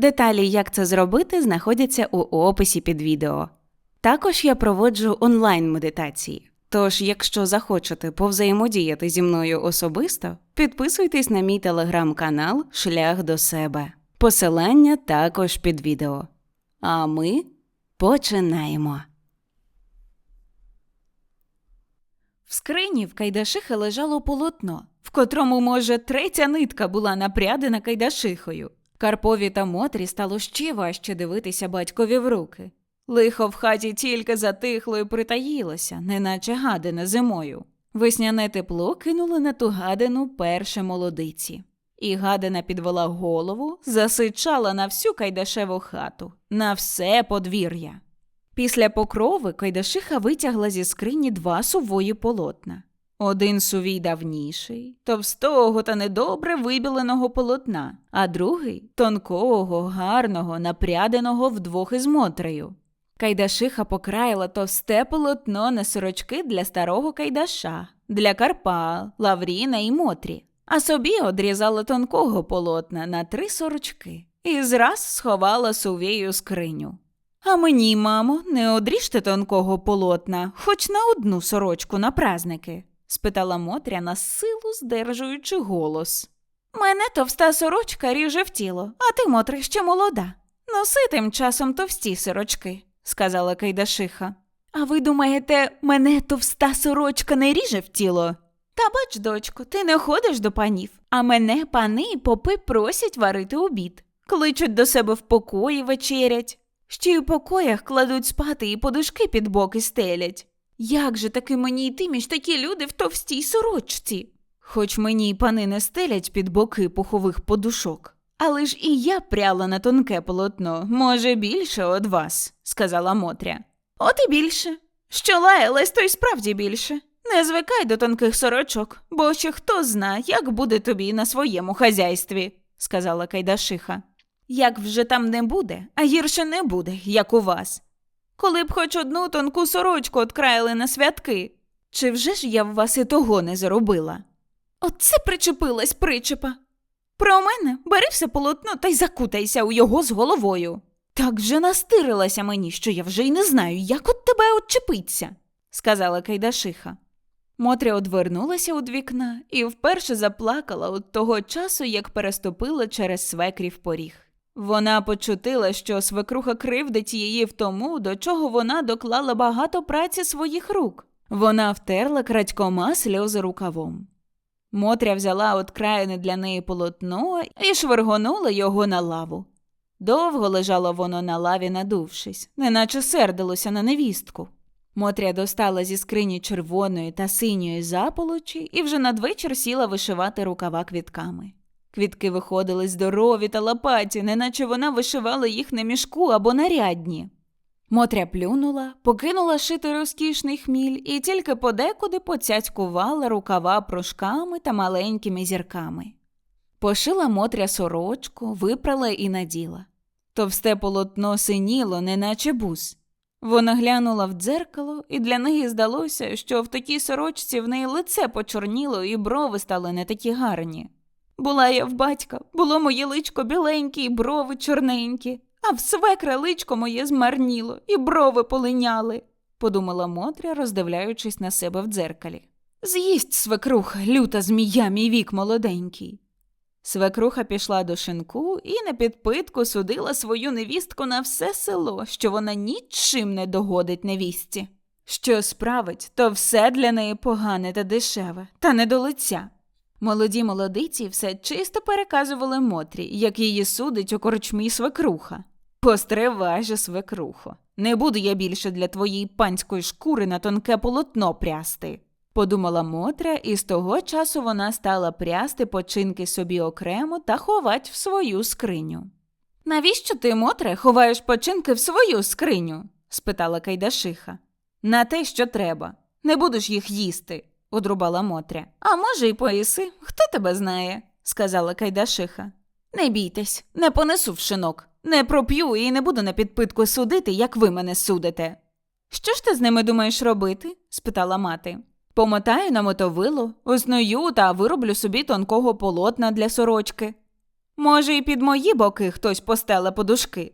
Деталі, як це зробити, знаходяться у описі під відео. Також я проводжу онлайн-медитації. Тож, якщо захочете повзаємодіяти зі мною особисто, підписуйтесь на мій телеграм-канал Шлях до себе. Посилання також під відео. А ми починаємо. В скрині в Кайдашихи лежало полотно, в котрому, може, третя нитка була напрядена Кайдашихою. Карпові та Мотрі стало ще важче дивитися батькові в руки. Лихо в хаті тільки затихло і притаїлося, неначе гадина зимою. Весняне тепло кинули на ту гадину перше молодиці. І гадина підвела голову, засичала на всю Кайдашеву хату, на все подвір'я. Після покрови Кайдашиха витягла зі скрині два сувої полотна. Один сувій давніший, товстого та недобре вибіленого полотна, а другий тонкого, гарного, напряденого вдвох із Мотрею. Кайдашиха покраїла товсте полотно на сорочки для старого Кайдаша, для Карпа, Лавріна і Мотрі, а собі одрізала тонкого полотна на три сорочки і зраз сховала сувію скриню. А мені, мамо, не одріжте тонкого полотна, хоч на одну сорочку на праздники? Спитала Мотря на силу, здержуючи голос. Мене товста сорочка ріже в тіло, а ти, Мотре, ще молода. Носи тим часом товсті сорочки, сказала Кайдашиха. А ви думаєте, мене товста сорочка не ріже в тіло? Та бач, дочко, ти не ходиш до панів, а мене пани і попи просять варити обід, кличуть до себе в покої вечерять. Ще й у покоях кладуть спати і подушки під боки стелять. Як же таки мені йти між такі люди в товстій сорочці? Хоч мені й пани не стелять під боки пухових подушок. Але ж і я пряла на тонке полотно, може, більше од вас, сказала Мотря. От і більше. Що лаялась, то й справді більше. Не звикай до тонких сорочок, бо ще хто зна, як буде тобі на своєму хазяйстві, сказала Кайдашиха. Як вже там не буде, а гірше не буде, як у вас. Коли б хоч одну тонку сорочку откраїли на святки. Чи вже ж я в вас і того не заробила? Оце причепилась причепа. Про мене бери все полотно та й закутайся у його з головою. Так вже настирилася мені, що я вже й не знаю, як от тебе отчепиться, сказала Кайдашиха. Мотря одвернулася від вікна і вперше заплакала від того часу, як переступила через свекрів поріг. Вона почутила, що свекруха кривдить її в тому, до чого вона доклала багато праці своїх рук. Вона втерла крадькома сльози рукавом. Мотря взяла от країни для неї полотно і швиргонула його на лаву. Довго лежало воно на лаві, надувшись, неначе сердилося на невістку. Мотря достала зі скрині червоної та синьої заполочі і вже надвечір сіла вишивати рукава квітками. Квітки виходили здорові та лопаті, неначе вона вишивала їх на мішку або на рядні. Мотря плюнула, покинула шити розкішний хміль і тільки подекуди поцяцькувала рукава прошками та маленькими зірками. Пошила Мотря сорочку, випрала і наділа. Товсте полотно синіло, неначе бус. Вона глянула в дзеркало, і для неї здалося, що в такій сорочці в неї лице почорніло і брови стали не такі гарні. Була я в батька, було моє личко біленьке і брови чорненькі, а в свекра личко моє змарніло і брови полиняли, подумала Мотря, роздивляючись на себе в дзеркалі. З'їсть свекруха, люта змія, мій вік молоденький. Свекруха пішла до шинку і на підпитку судила свою невістку на все село, що вона нічим не догодить невістці. Що справить, то все для неї погане та дешеве, та не до лиця. Молоді молодиці все чисто переказували Мотрі, як її судить у корчмі свекруха. Постривай же, свекрухо, не буду я більше для твоєї панської шкури на тонке полотно прясти, подумала Мотря, і з того часу вона стала прясти починки собі окремо та ховать в свою скриню. Навіщо ти, Мотре, ховаєш починки в свою скриню? спитала Кайдашиха. На те, що треба. Не будеш їх їсти, одрубала Мотря. А може, й поїси, хто тебе знає, сказала Кайдашиха. Не бійтесь, не понесу в шинок, не проп'ю і не буду на підпитку судити, як ви мене судите. Що ж ти з ними думаєш робити? спитала мати. Помотаю на мотовило, осною та вироблю собі тонкого полотна для сорочки. Може, і під мої боки хтось постеле подушки.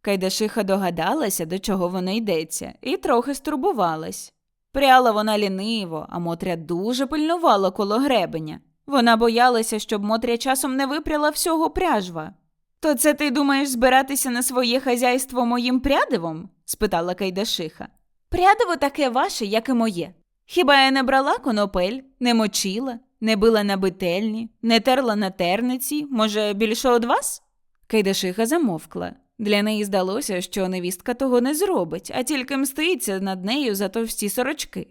Кайдашиха догадалася, до чого воно йдеться, і трохи стурбувалась. Пряла вона ліниво, а Мотря дуже пильнувала коло гребеня. Вона боялася, щоб Мотря часом не випряла всього пряжва. То це ти думаєш збиратися на своє хазяйство моїм прядивом? спитала Кайдашиха. Прядиво таке ваше, як і моє. Хіба я не брала конопель, не мочила, не била на бительні, не терла на терниці, може, більше од вас? Кайдашиха замовкла. Для неї здалося, що невістка того не зробить, а тільки мститься над нею за товсті сорочки.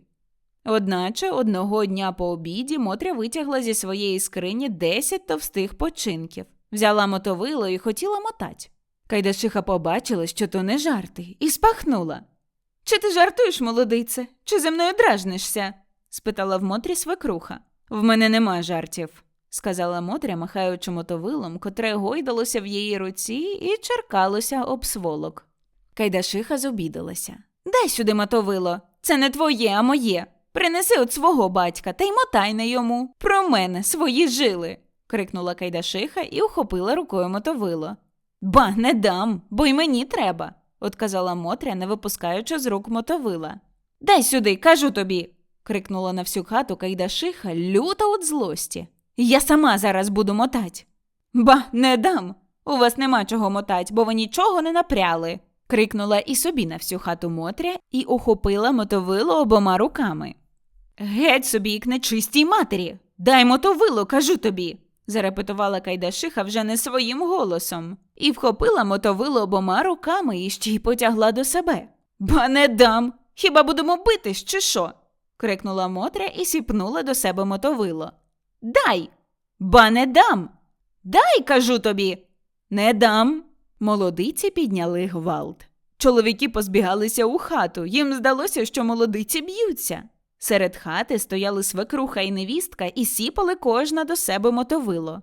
Одначе одного дня по обіді Мотря витягла зі своєї скрині десять товстих починків, взяла мотовило і хотіла мотать. Кайдашиха побачила, що то не жарти, і спахнула. Чи ти жартуєш, молодице, чи зі мною дражнишся? спитала в Мотрі свекруха. В мене нема жартів, сказала Мотря, махаючи мотовилом, котре гойдалося в її руці і черкалося об сволок. Кайдашиха зобідалася. Дай сюди мотовило. Це не твоє, а моє. Принеси от свого батька та й мотай на йому. Про мене свої жили. крикнула Кайдашиха і ухопила рукою мотовило. Ба, не дам, бо й мені треба, отказала Мотря, не випускаючи з рук мотовила. Дай сюди, кажу тобі. крикнула на всю хату Кайдашиха, люта от злості. Я сама зараз буду мотать. Ба, не дам. У вас нема чого мотать, бо ви нічого не напряли. крикнула і собі на всю хату Мотря і ухопила мотовило обома руками. Геть собі, к нечистій матері. Дай мотовило, кажу тобі. зарепетувала Кайдашиха вже не своїм голосом, і вхопила мотовило обома руками і ще й потягла до себе. Ба не дам. Хіба будемо битись, чи що? крикнула Мотря і сіпнула до себе мотовило. Дай. Ба не дам. Дай, кажу тобі. Не дам. Молодиці підняли гвалт. Чоловіки позбігалися у хату. Їм здалося, що молодиці б'ються. Серед хати стояли свекруха і невістка і сіпали кожна до себе мотовило.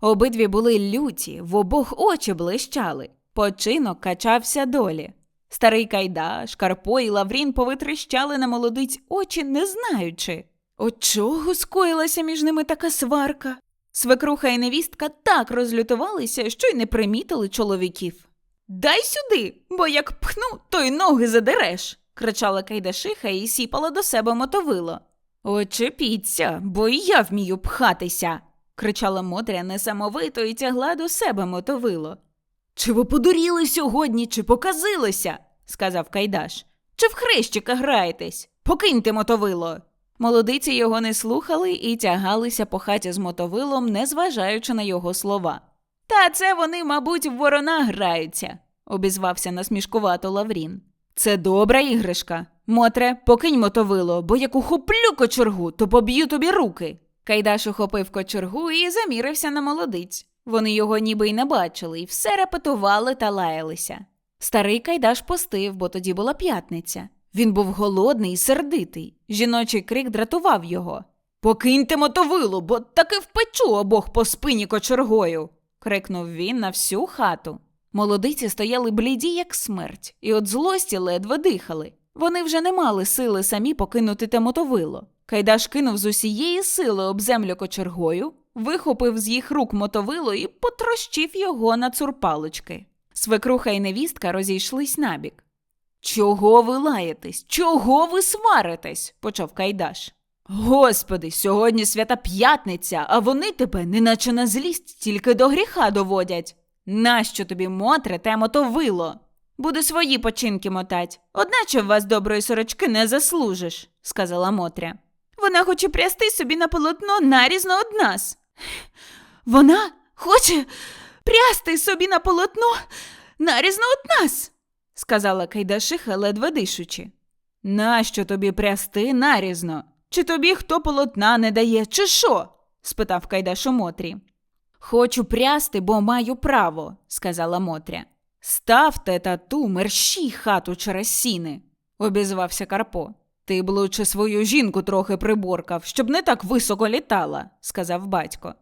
Обидві були люті, в обох очі блищали. Починок качався долі. Старий Кайдаш, Карпо і Лаврін повитріщали на молодиць очі, не знаючи. От чого скоїлася між ними така сварка? Свекруха і невістка так розлютувалися, що й не примітили чоловіків. Дай сюди, бо як пхну, то й ноги задереш, кричала Кайдашиха і сіпала до себе мотовило. Очепіться, бо і я вмію пхатися, кричала Мотря несамовито і тягла до себе мотовило. Чи ви подуріли сьогодні, чи показилися? сказав Кайдаш. Чи в хрещика граєтесь? Покиньте мотовило. Молодиці його не слухали і тягалися по хаті з мотовилом, незважаючи на його слова. Та це вони, мабуть, в ворона граються, обізвався насмішкувато Лаврін. Це добра іграшка. Мотре, покинь мотовило, бо як ухоплю кочергу, то поб'ю тобі руки. Кайдаш ухопив кочергу і замірився на молодиць. Вони його ніби й не бачили, і все репетували та лаялися. Старий Кайдаш постив, бо тоді була п'ятниця. Він був голодний і сердитий. Жіночий крик дратував його. Покиньте мотовилу, бо таки впечу обох по спині кочергою. крикнув він на всю хату. Молодиці стояли бліді, як смерть, і от злості ледве дихали. Вони вже не мали сили самі покинути те мотовило. Кайдаш кинув з усієї сили об землю кочергою, вихопив з їх рук мотовило і потрощив його на цурпалочки. Свекруха і невістка розійшлись набік. Чого ви лаєтесь? Чого ви сваритесь? почав Кайдаш. Господи, сьогодні свята п'ятниця, а вони тебе, неначе на злість, тільки до гріха доводять. Нащо тобі, мотре, те мотовило? Буду свої починки мотать. Одначе в вас доброї сорочки не заслужиш, сказала Мотря. Вона хоче прясти собі на полотно нарізно од нас. Вона хоче прясти собі на полотно нарізно од нас, сказала Кайдашиха, ледве дишучи. Нащо тобі прясти нарізно? Чи тобі хто полотна не дає, чи що? спитав Кайдаш Мотрі. Хочу прясти, бо маю право, сказала Мотря. Ставте тату мерщій хату через сіни, обізвався Карпо. Ти б лучше свою жінку трохи приборкав, щоб не так високо літала, сказав батько.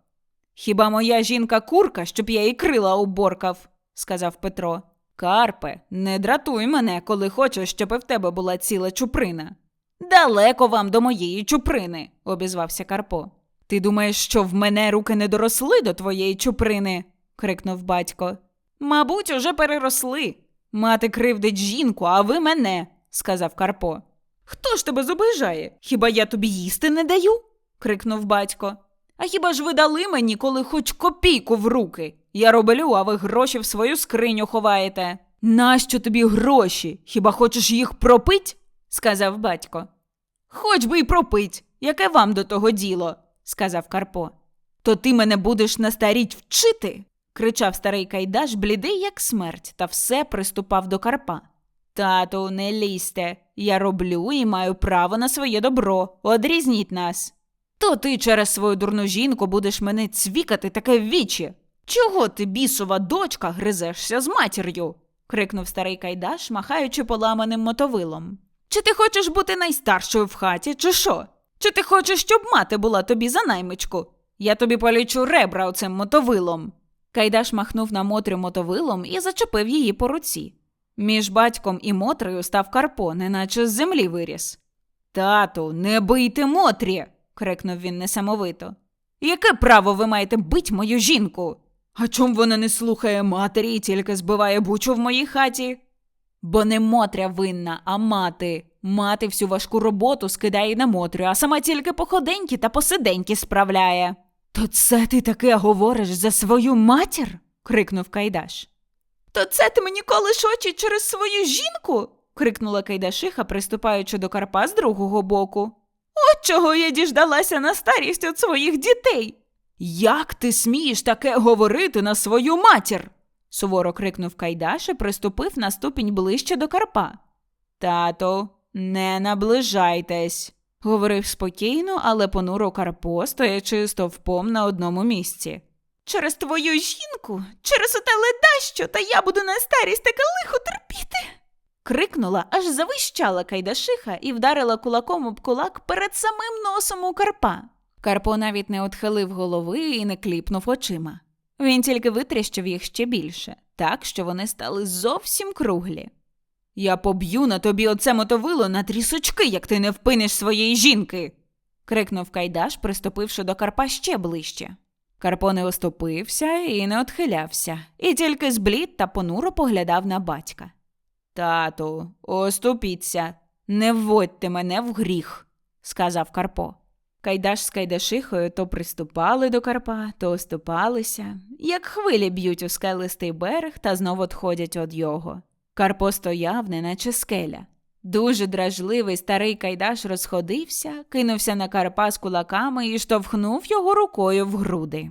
Хіба моя жінка курка, щоб я їй крила оборкав, сказав Петро. Карпе, не дратуй мене, коли хочеш, щоб в тебе була ціла чуприна. Далеко вам до моєї чуприни, обізвався Карпо. Ти думаєш, що в мене руки не доросли до твоєї чуприни? крикнув батько. Мабуть, уже переросли. Мати кривдить жінку, а ви мене, сказав Карпо. Хто ж тебе зобижає? Хіба я тобі їсти не даю? крикнув батько. А хіба ж ви дали мені, коли хоч копійку в руки? Я роблю, а ви гроші в свою скриню ховаєте. Нащо тобі гроші? Хіба хочеш їх пропить? сказав батько. Хоч би й пропить, яке вам до того діло, сказав Карпо. То ти мене будеш на старіть вчити? кричав старий Кайдаш, блідий, як смерть, та все приступав до Карпа. Тату, не лізьте. Я роблю і маю право на своє добро. Одрізніть нас. То ти через свою дурну жінку будеш мене цвікати таке вічі. Чого ти, бісова дочка, гризешся з матір'ю? крикнув старий Кайдаш, махаючи поламаним мотовилом. Чи ти хочеш бути найстаршою в хаті, чи що? Чи ти хочеш, щоб мати була тобі за наймичку? Я тобі полічу ребра оцим мотовилом. Кайдаш махнув на Мотрю мотовилом і зачепив її по руці. Між батьком і Мотрею став Карпо, неначе з землі виріс. Тату, не бийте Мотрі. крикнув він несамовито. Яке право ви маєте бить мою жінку? А чом вона не слухає матері і тільки збиває бучу в моїй хаті? Бо не Мотря винна, а мати. Мати всю важку роботу скидає на Мотрю, а сама тільки походеньки та посиденьки справляє. То це ти таке говориш за свою матір? крикнув Кайдаш. То це ти мені колиш очі через свою жінку? крикнула Кайдашиха, приступаючи до Карпа з другого боку. От чого я діждалася на старість від своїх дітей. Як ти смієш таке говорити на свою матір? суворо крикнув Кайдаш і приступив на ступінь ближче до Карпа. Тато, не наближайтесь, говорив спокійно, але понуро Карпо, стоячи стовпом на одному місці. Через твою жінку, через оте ледащо, та я буду на старість таке лихо терпіти. Крикнула, аж завищала Кайдашиха і вдарила кулаком об кулак перед самим носом у Карпа. Карпо навіть не отхилив голови і не кліпнув очима. Він тільки витріщив їх ще більше, так що вони стали зовсім круглі. Я поб'ю на тобі оце мотовило на трісочки, як ти не впиниш своєї жінки. крикнув Кайдаш, приступивши до Карпа ще ближче. Карпо не оступився і не отхилявся, і тільки зблід та понуро поглядав на батька. Тату, оступіться, не вводьте мене в гріх, сказав Карпо. Кайдаш з Кайдашихою то приступали до Карпа, то оступалися, як хвилі б'ють у скелистий берег та знов отходять од його. Карпо стояв, неначе скеля. Дуже дражливий старий Кайдаш розходився, кинувся на Карпа з кулаками і штовхнув його рукою в груди.